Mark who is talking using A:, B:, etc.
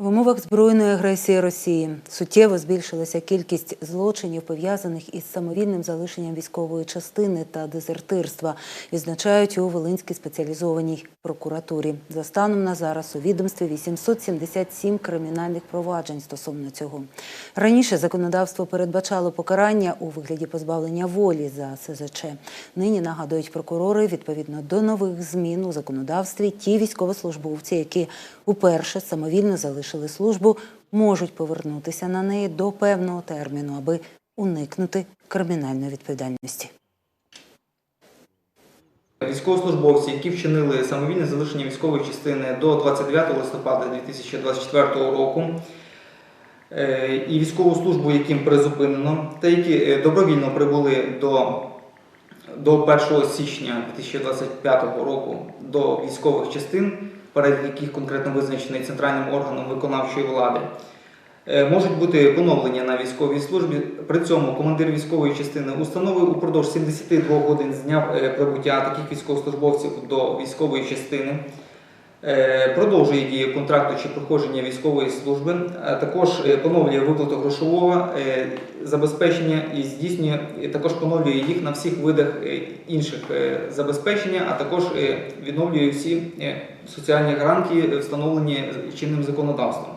A: В умовах збройної агресії Росії суттєво збільшилася кількість злочинів, пов'язаних із самовільним залишенням військової частини та дезертирства, відзначають у Волинській спеціалізованій прокуратурі. За станом на зараз у відомстві 877 кримінальних проваджень стосовно цього. Раніше законодавство передбачало покарання у вигляді позбавлення волі за СЗЧ. Нині нагадують прокурори відповідно до нових змін у законодавстві. Ті військовослужбовці, які уперше самовільно залишили службу, можуть повернутися на неї до певного терміну, аби уникнути кримінальної відповідальності.
B: Військовослужбовці, які вчинили самовільне залишення військової частини до 29 листопада 2024 року, е, і військову службу, яким призупинено, та які е, добровільно прибули до, до 1 січня 2025 року до військових частин, перелік яких конкретно визначений центральним органом виконавчої влади. Е, Можуть бути поновлення на військовій службі. При цьому командир військової частини установи упродовж 72 годин з дня е, прибуття таких військовослужбовців до військової частини. Е, Продовжує дію контракту чи проходження військової служби, а також е, поновлює виплату грошового е, забезпечення і здійснює і також поновлює їх на всіх видах е, інших е, забезпечення, а також е, відновлює всі е, соціальні гарантії, е, встановлені чинним законодавством.